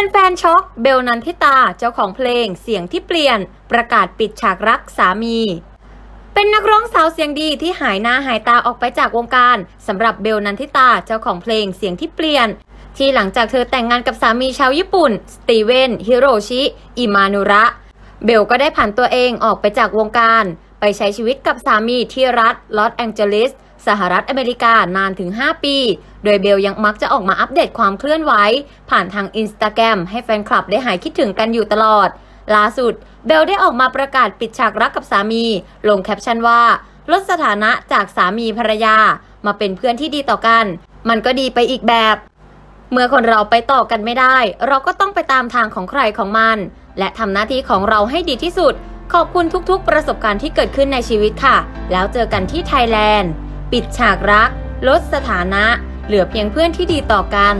แฟนๆช็อกเบลนันทิตาเจ้าของเพลงเสียงที่เปลี่ยน ประกาศปิดฉากรักสามี เป็นนักร้องสาวเสียงดีที่หายหน้าหายตาออกไปจากวงการสำหรับเบลนันทิตาเจ้าของเพลงเสียงที่เปลี่ยน ที่หลังจากเธอแต่งงานกับสามีชาวญี่ปุ่น สตีเวนฮิโรชิ อิมานุระ เบลก็ได้ผันตัวเองออกไปจากวงการ ไปใช้ชีวิตกับสามีที่รัฐลอสแองเจลิส สหรัฐอเมริกานานถึง 5 ปี โดยเบลยังมักจะออกมาอัปเดตความเคลื่อนไหว ผ่านทางอินสตาแกรมให้แฟนคลับได้หายคิดถึงกันอยู่ตลอด ล่าสุด เบลได้ออกมาประกาศปิดฉากรักกับสามี ลงแคปชั่นว่า ลดสถานะจากสามีภรรยา มาเป็นเพื่อนที่ดีต่อกัน มันก็ดีไปอีกแบบ เมื่อคนเราไปต่อกันไม่ได้ เราก็ต้องไปตามทางของใครของมัน และทำหน้าที่ของเราให้ดีที่สุด ขอบคุณทุกๆ ประสบการณ์ที่เกิดขึ้นในชีวิตค่ะ แล้วเจอกันที่ไทยแลนด์ ปิดฉากรัก ลดสถานะ เหลือเพียงเพื่อนที่ดีต่อกัน